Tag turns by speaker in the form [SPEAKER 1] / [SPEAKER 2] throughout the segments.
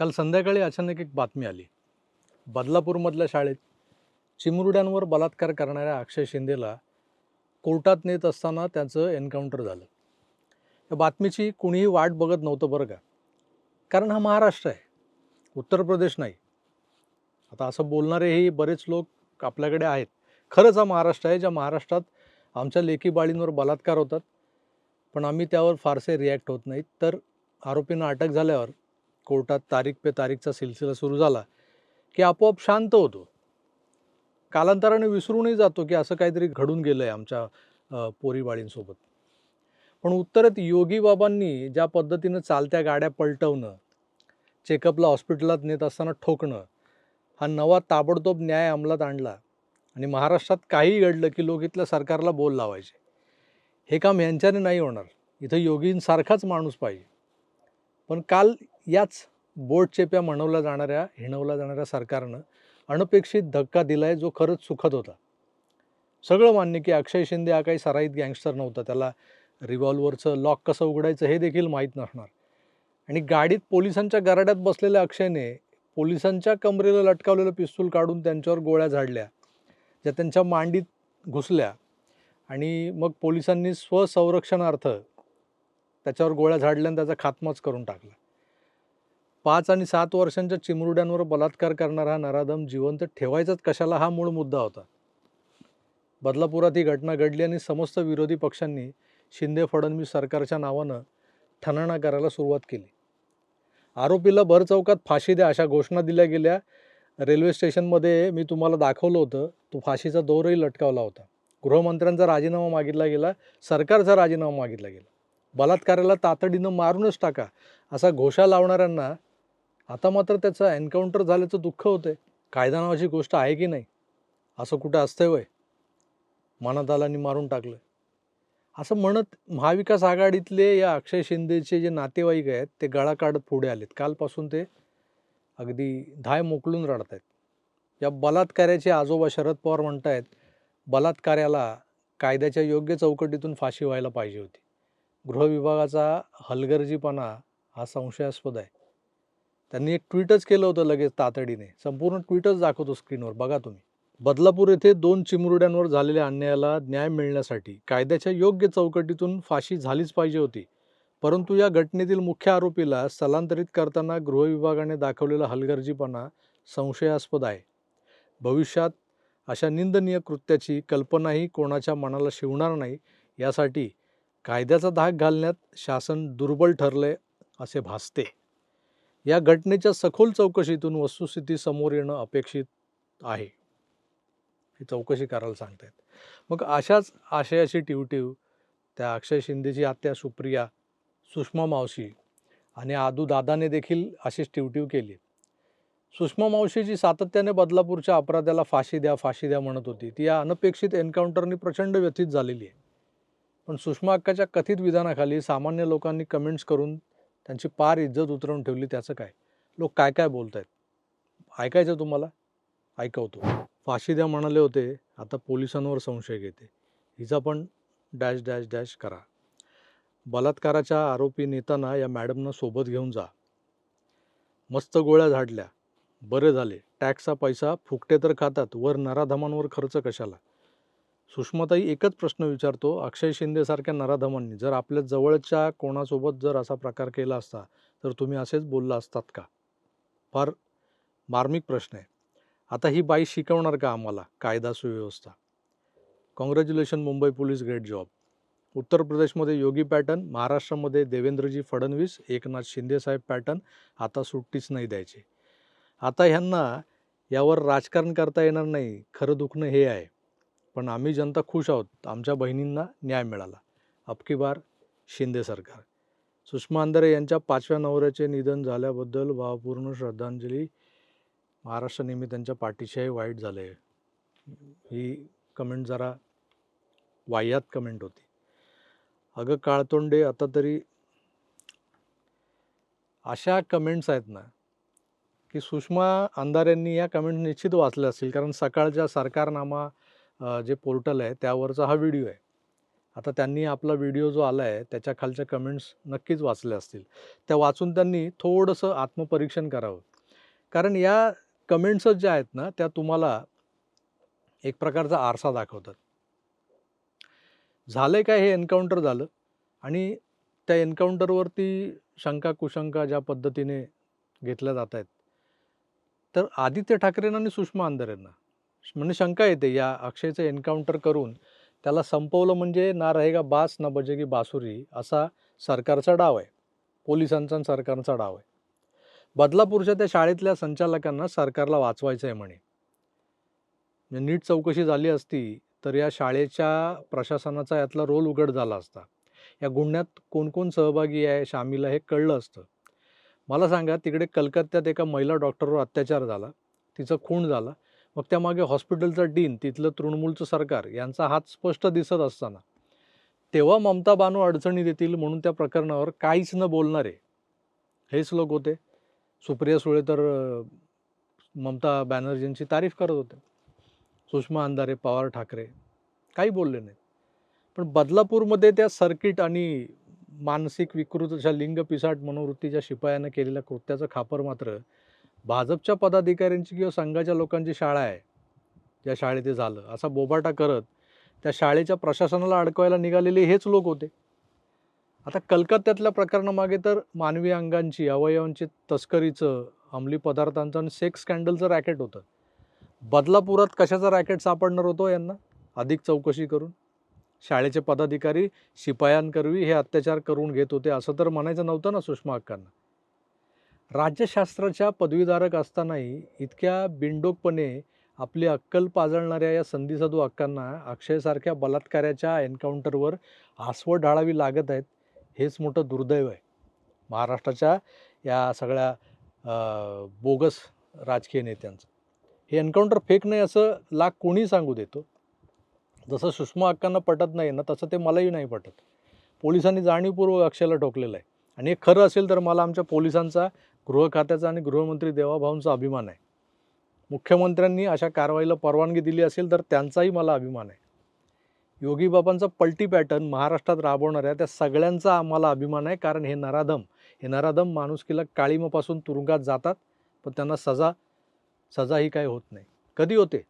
[SPEAKER 1] काल संध्याकाळी अचानक एक बातमी आली. बदलापूरमधल्या शाळेत चिमुरड्यांवर बलात्कार करणाऱ्या अक्षय शिंदेला कोर्टात नेत असताना त्याचं एन्काउंटर झालं. या बातमीची कुणीही वाट बघत नव्हतं बरं का. कारण हा महाराष्ट्र आहे. उत्तर प्रदेश नाही. आता असं बोलणारेही बरेच लोक आपल्याकडे आहेत. खरंच हा महाराष्ट्र आहे ज्या महाराष्ट्रात आमच्या लेखी बाळींवर बलात्कार होतात. पण आम्ही त्यावर फारसे रिॲक्ट होत नाहीत. तर आरोपींना अटक झाल्यावर कोर्टात तारीख पे तारीखचा सिलसिला सुरू झाला की आपोआप शांत होतो. कालांतराने विसरूनही जातो की असं काहीतरी घडून गेलं आहे आमच्या पोरीबाळींसोबत पण उत्तरेत योगी बाबांनी ज्या पद्धतीनं चालत्या गाड्या पलटवणं चेकअपला हॉस्पिटलात नेत असताना ठोकणं हा नवा ताबडतोब न्याय अंमलात आणला आणि महाराष्ट्रात काहीही घडलं की लोक इथल्या सरकारला बोल लावायचे. हे काम यांच्याने नाही होणार. इथं योगींसारखाच माणूस पाहिजे. पण काल याच बोट चेप्या म्हणवल्या जाणाऱ्या हिणवल्या जाणाऱ्या सरकारनं अनपेक्षित धक्का दिलाय जो खरंच सुखद होता. सगळं मान्य की अक्षय शिंदे हा काही सराईत गँगस्टर नव्हता. त्याला रिव्हॉल्वरचं लॉक कसं उघडायचं हे देखील माहीत नसणार. आणि गाडीत पोलिसांच्या गराड्यात बसलेल्या अक्षयने पोलिसांच्या कमरेला लटकावलेलं पिस्तूल काढून त्यांच्यावर गोळ्या झाडल्या ज्या त्यांच्या मांडीत घुसल्या आणि मग पोलिसांनी स्वसंरक्षणार्थ त्याच्यावर गोळ्या झाडल्या आणि त्याचा खात्माच करून टाकला. पाच आणि सात वर्षांच्या चिमुरड्यांवर बलात्कार करणारा हा नराधम जिवंत ठेवायचाच कशाला हा मूळ मुद्दा होता? बदलापुरात ही घटना घडली आणि समस्त विरोधी पक्षांनी शिंदे फडणवीस सरकारच्या नावानं ठणाणा करायला सुरुवात केली. आरोपीला भर चौकात फाशी द्या अशा घोषणा दिल्या गेल्या. रेल्वे स्टेशनमध्ये मी तुम्हाला दाखवलं होतं तो फाशीचा दोरही लटकावला होता. गृहमंत्र्यांचा राजीनामा मागितला गेला सरकारचा राजीनामा मागितला गेला. बलात्काराला तातडीनं मारूनच टाका असा घोषा लावणाऱ्यांना आता मात्र त्याचं एन्काउंटर झाल्याचं दुःख होतंय. कायदा नावाची गोष्ट आहे की नाही? असं कुठं असतंय वय? मनात आला आणि मारून टाकलं. असं म्हणत महाविकास आघाडीतले या अक्षय शिंदेचे जे नातेवाईक आहेत ते गळा काढत पुढे आलेत. कालपासून ते अगदी धाय मोकलून रडत आहेत. या बलात्काराचे आजोबा शरद पवार म्हणत आहेत बलात्कार्याला कायद्याच्या योग्य चौकटीतून फाशी व्हायला पाहिजे होती. गृहविभागाचा हलगर्जीपणा हा संशयास्पद आहे. त्यांनी एक ट्विटच केलं होतं लगेच तातडीने. संपूर्ण ट्विटच दाखवतो स्क्रीनवर बघा तुम्ही. बदलापूर येथे दोन चिमुरड्यांवर झालेल्या अन्यायाला न्याय मिळण्यासाठी कायद्याच्या योग्य चौकटीतून फाशी झालीच पाहिजे होती. परंतु या घटनेतील मुख्य आरोपीला स्थलांतरित करताना गृहविभागाने दाखवलेला हलगर्जीपणा संशयास्पद आहे. भविष्यात अशा निंदनीय कृत्याची कल्पनाही कोणाच्या मनाला शिवणार नाही यासाठी कायद्याचा धाक घालण्यात शासन दुर्बल ठरले असे भासते. या घटनेच्या सखोल चौकशीतून वस्तुस्थिती समोर येणं अपेक्षित आहे. ही चौकशी करायला सांगतायत. मग अशाच आशयाची टिवटिव त्या अक्षय शिंदेची आत्या सुप्रिया सुषमा मावशी आणि आदू दादाने देखील अशीच टिवटिव केली. सुषमा मावशीची सातत्याने बदलापूरच्या अपराध्याला फाशी द्या फाशी द्या म्हणत होती. ती या अनपेक्षित एन्काउंटरनी प्रचंड व्यथित झालेली आहे. पण सुषमा अक्काच्या कथित विधानाखाली सामान्य लोकांनी कमेंट्स करून त्यांची पार इज्जत उतरवून ठेवली त्याचं काय? लोक काय काय बोलत आहेत ऐकायचं तुम्हाला? ऐकवतो. फाशी द्या म्हणाले होते आता पोलिसांवर संशय घेते. हिचा पण डॅश डॅश डॅश करा. बलात्काराच्या आरोपी नेताना या मॅडमनं सोबत घेऊन जा. मस्त गोळ्या झाडल्या. बरे झाले. टॅक्सचा पैसा फुकटे तर खातात वर नराधमांवर खर्च कशाला? सुषमाताई एकच प्रश्न विचारतो. अक्षय शिंदेसारख्या नराधमांनी जर आपल्या जवळच्या कोणासोबत जर असा प्रकार केला असता तर तुम्ही असेच बोलला असतात का? फार मार्मिक प्रश्न आहे. आता ही बाई शिकवणार का आम्हाला? कायदा सुव्यवस्था. Congratulation Mumbai police great job Uttar प्रदेशमध्ये योगी पॅटर्न महाराष्ट्रामध्ये देवेंद्रजी फडणवीस एकनाथ शिंदेसाहेब पॅटर्न आता सुट्टीच नाही द्यायची. आता ह्यांना यावर राजकारण करता येणार नाही. खरं दुखणं हे आहे. पण आम्ही जनता खुश आहोत. आमच्या बहिणींना न्याय मिळाला. अबकी बार शिंदे सरकार. सुषमा अंधारे यांच्या पाचव्या नवऱ्याचे निधन झाल्याबद्दल भावपूर्ण श्रद्धांजली महाराष्ट्र नेहमी त्यांच्या पाठीशाही वाईट झाले. ही कमेंट जरा वाह्यात कमेंट होती. अगं काळतोंडे आता तरी अशा कमेंट्स आहेत ना की सुषमा अंधारेंनी या कमेंट निश्चित वाचल्या असतील. कारण सकाळच्या सरकारनामा जे पोर्टल आहे त्यावरचा हा व्हिडिओ आहे. आता त्यांनी आपला व्हिडिओ जो आला आहे त्याच्या खालच्या कमेंट्स नक्कीच वाचल्या असतील. त्या वाचून त्यांनी थोडंसं आत्मपरीक्षण करावं. कारण या कमेंट्सच ज्या आहेत ना त्या तुम्हाला एक प्रकारचा आरसा दाखवतात. झालं काय हे एन्काउंटर झालं आणि त्या एन्काउंटरवरती शंका कुशंका ज्या पद्धतीने घेतल्या जात आहेत. तर आदित्य ठाकरेंना आणि सुषमा अंधारेंना म्हणजे शंका येते या अक्षयचं एन्काउंटर करून त्याला संपवलं म्हणजे ना रहेगा बास ना बजेगी बासुरी असा सरकारचा डाव आहे. पोलिसांचा आणि सरकारचा डाव आहे. बदलापूरच्या त्या शाळेतल्या संचालकांना सरकारला वाचवायचं आहे म्हणे. म्हणजे नीट चौकशी झाली असती तर या शाळेच्या प्रशासनाचा यातला रोल उघड झाला असता. या गुन्ह्यात कोण कोण सहभागी आहे शामिल आहे हे कळलं असतं. मला सांगा तिकडे कलकत्त्यात एका महिला डॉक्टरवर अत्याचार झाला. तिचा खून झाला. मग त्यामागे हॉस्पिटलचं डीन तिथलं तृणमूलचं सरकार यांचा हात स्पष्ट दिसत असताना. तेव्हा ममता बानू अडचणीत येतील म्हणून त्या प्रकरणावर काहीच न बोलणारे हेच लोक होते. सुप्रिया सुळे तर ममता बॅनर्जींची तारीफ करत होते. सुषमा अंधारे पवार ठाकरे काही बोलले नाहीत. पण बदलापूरमध्ये त्या सर्किट आणि मानसिक विकृत अशा लिंग पिसाट मनोवृत्तीच्या शिपायानं केलेल्या कृत्याचं खापर मात्र भाजपच्या पदाधिकाऱ्यांची किंवा संघाच्या लोकांची शाळा आहे. ज्या शाळेत ते झालं. असा बोबाटा करत त्या शाळेच्या प्रशासनाला अडकवायला निघालेले हेच लोक होते. आता कलकत्त्यातल्या प्रकरणामागे तर मानवी अंगांची अवयवांची तस्करीचं अंमली पदार्थांचं आणि सेक्स स्कॅन्डलचं रॅकेट होतं. बदलापुरात कशाचं रॅकेट सापडणार होतो यांना? अधिक चौकशी करून. शाळेचे पदाधिकारी शिपायांकरवी हे अत्याचार करून घेत होते असं तर म्हणायचं नव्हतं ना सुषमा अक्कांना राज्यशास्त्राच्या पदवीधारक असतानाही इतक्या बिनडोकपणे आपली अक्कल पाजळणाऱ्या या संधीसाधू अक्कांना अक्षयसारख्या बलात्काराच्या एन्काउंटरवर आसवं ढाळावी लागत आहेत हेच मोठं दुर्दैव आहे. महाराष्ट्राच्या या सगळ्या बोगस राजकीय नेत्यांचं. हे एन्काउंटर फेक नाही असं लाख कोणी सांगू देतो. जसं सुषमा अक्कांना पटत नाही ना तसं ते मलाही नाही पटत. पोलिसांनी जाणीवपूर्वक अक्षयला ठोकलेलं आहे. आणि हे खरं असेल तर मला आमच्या पोलिसांचा गृह खात्याचा आणि गृहमंत्री देवाभाऊंचा अभिमान आहे. मुख्यमंत्र्यांनी अशा कारवाईला परवानगी दिली असेल तर त्यांचाही मला अभिमान आहे. योगी बाबांचा पलटी पॅटर्न महाराष्ट्रात राबवणाऱ्या त्या सगळ्यांचा आम्हाला अभिमान आहे कारण हे नराधम हे नराधम माणुसकीला काळीमापासून तुरुंगात जातात पण त्यांना सजा सजा ही काही होत नाही. कधी होते?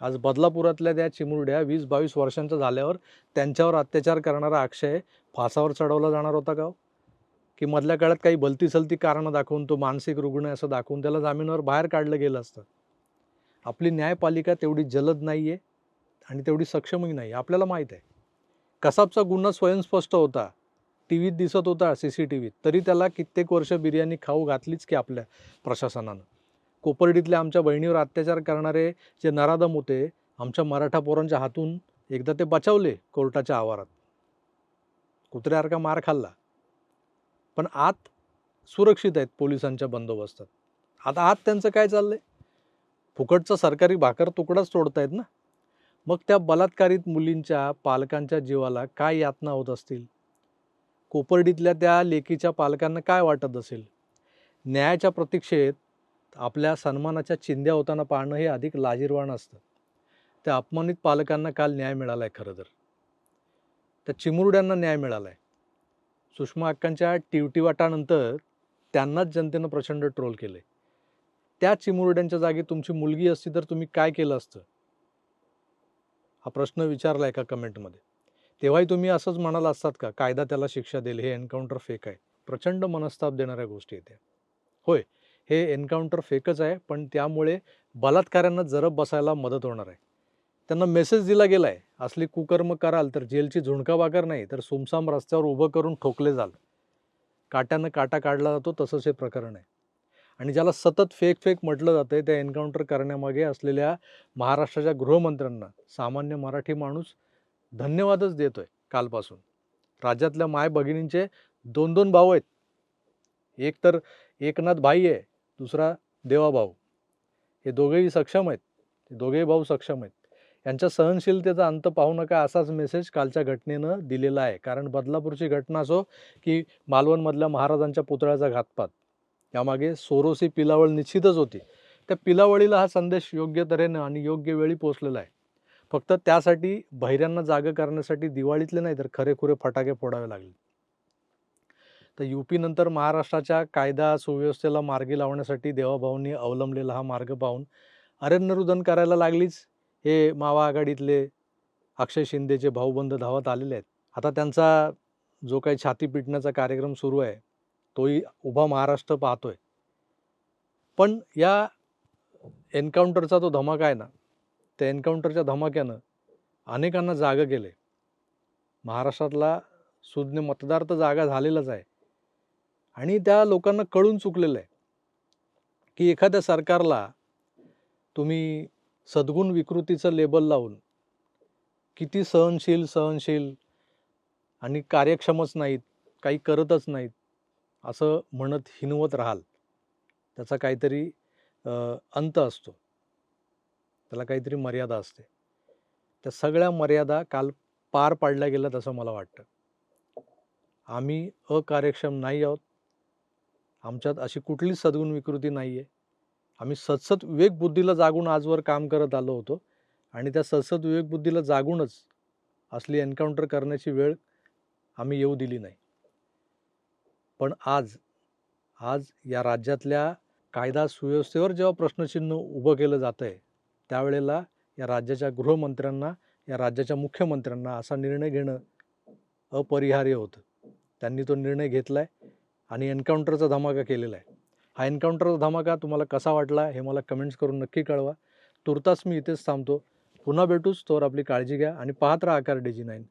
[SPEAKER 1] आज बदलापुरातल्या त्या चिमुरड्या वीस बावीस वर्षांच्या झाल्यावर त्यांच्यावर अत्याचार करणारा अक्षय फासावर चढवला जाणार होता का हो? की मधल्या काळात काही भलती सलती कारणं दाखवून तो मानसिक रुग्ण आहे असं दाखवून त्याला जामिनावर बाहेर काढलं गेलं असतं. आपली न्यायपालिका तेवढी जलद नाही आहे आणि तेवढी सक्षमही नाही आपल्याला माहीत आहे. कसाबचा गुन्हा स्वयंस्पष्ट होता टी व्हीत दिसत होता सी सी टी व्हीत तरी त्याला कित्येक वर्ष बिर्याणी खाऊ घातलीच की आपल्या प्रशासनानं. कोपर्डीतल्या आमच्या बहिणीवर अत्याचार करणारे जे नराधम होते आमच्या मराठा पोरांच्या हातून एकदा ते बचावले कोर्टाच्या आवारात. कुत्र्यासारखा मार खाल्ला. पण आत सुरक्षित आहेत पोलिसांच्या बंदोबस्तात आता आत त्यांचं काय चाललंय? फुकटचा सरकारी भाकर तुकडाच तोडतायत ना? मग त्या बलात्कारित मुलींच्या पालकांच्या जीवाला काय यातना होत असतील? कोपर्डीतल्या त्या लेकीच्या पालकांना काय वाटत असेल? न्यायाच्या प्रतीक्षेत आपल्या सन्मानाच्या चिंध्या होताना पाहणं हे अधिक लाजीरवाण असतं. त्या अपमानित पालकांना काल न्याय मिळाला आहे खरं तर. त्या चिमुरड्यांना न्याय मिळाला आहे सुषमा अक्कांच्या टिवटिवाटानंतर त्यांनाच जनतेनं प्रचंड ट्रोल केले. त्या चिमुरड्यांच्या जागी तुमची मुलगी असती तर तुम्ही काय केलं असतं? हा प्रश्न विचारला एका कमेंटमध्ये. तेव्हाही तुम्ही असंच म्हणाला असतात का? कायदा त्याला शिक्षा देईल हे एन्काउंटर फेक आहे. प्रचंड मनस्ताप देणाऱ्या गोष्टी येत्या होय हे एन्काउंटर फेकच आहे पण त्यामुळे बलात्काऱ्यांना जरब बसायला मदत होणार आहे. त्यांना मेसेज दिला गेला आहे असली कुकर्म कराल तर जेलची झुणका भाकर नाही तर सुमसाम रस्त्यावर उभं करून ठोकले जाल. काट्यानं काटा काढला जातो तसंच हे प्रकरण आहे. आणि ज्याला सतत फेक फेक म्हटलं जातं त्या एन्काउंटर करण्यामागे असलेल्या महाराष्ट्राच्या गृहमंत्र्यांना सामान्य मराठी माणूस धन्यवादच देतोय कालपासून. राज्यातल्या माय भगिनींचे दोन दोन भाऊ आहेत. एक तर एकनाथ भाई आहे दुसरा देवाभाऊ. हे दोघेही सक्षम आहेत. हे दोघेही भाऊ सक्षम आहेत. यांच्या सहनशीलतेचा अंत पाहू नका असाच मेसेज कालच्या घटनेनं दिलेला आहे. कारण बदलापूरची घटना असो की मालवणमधल्या महाराजांच्या पुतळ्याचा घातपात. यामागे सोरोसी पिलावळ निश्चितच होती. त्या पिलावळीला हा संदेश योग्य तऱ्हेनं आणि योग्य वेळी पोचलेला आहे. फक्त त्यासाठी बहिऱ्यांना जागं करण्यासाठी दिवाळीतले नाही तर खरेखुरे फटाके फोडावे लागले. तर यू नंतर महाराष्ट्राच्या कायदा सुव्यवस्थेला मार्गी लावण्यासाठी देवाभाऊंनी अवलंबलेला हा मार्ग पाहून अरण्यरुदन करायला लागलीच. हे मावा आघाडीतले अक्षय शिंदेचे भाऊबंद धावत आलेले आहेत. आता त्यांचा जो काही छाती पिटण्याचा कार्यक्रम सुरू आहे तोही उभा महाराष्ट्र पाहतोय. पण या एन्काउंटरचा तो धमाका आहे ना त्या एन्काउंटरच्या धमाक्यानं अनेकांना जागं केलं. आहे महाराष्ट्रातला सुज्ञ मतदार तर जागा झालेलाच आहे. आणि त्या लोकांना कळून चुकलेलं आहे की एखाद्या सरकारला तुम्ही सद्गुण विकृतीचं लेबल लावून किती सहनशील सहनशील आणि कार्यक्षमच नाहीत काही करतच नाहीत असं म्हणत हिनवत राहाल. त्याचा काहीतरी अंत असतो. त्याला काहीतरी मर्यादा असते. त्या सगळ्या मर्यादा काल पार पाडल्या गेल्यात असं मला वाटतं. आम्ही अकार्यक्षम नाही आहोत. आमच्यात अशी कुठलीच सद्गुण विकृती नाही आहे आम्ही सतसत विवेक बुद्धीला जागून आजवर काम करत आलो होतो. आणि त्या सतसत विवेक बुद्धीला जागूनच असली एन्काउंटर करण्याची वेळ आम्ही येऊ दिली नाही. पण आज आज या राज्यातल्या कायदा सुव्यवस्थेवर जेव्हा प्रश्नचिन्ह उभं केलं जातं आहे त्यावेळेला या राज्याच्या गृहमंत्र्यांना या राज्याच्या मुख्यमंत्र्यांना असा निर्णय घेणं अपरिहार्य होतं. त्यांनी तो निर्णय घेतला आहे आणि एन्काउंटरचा धमाका केलेला आहे. हा एन्काउंटर धमाका तुम्हाला कसा वाटला हे मला कमेंट्स करून नक्की कळवा. तुर्तास मी इथेच थांबतो. पुन्हा भेटूच तोवर आपली काळजी घ्या आणि पाहत राहा आकार डी जी नाईन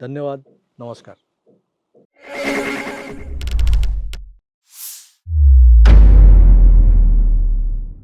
[SPEAKER 1] धन्यवाद. नमस्कार.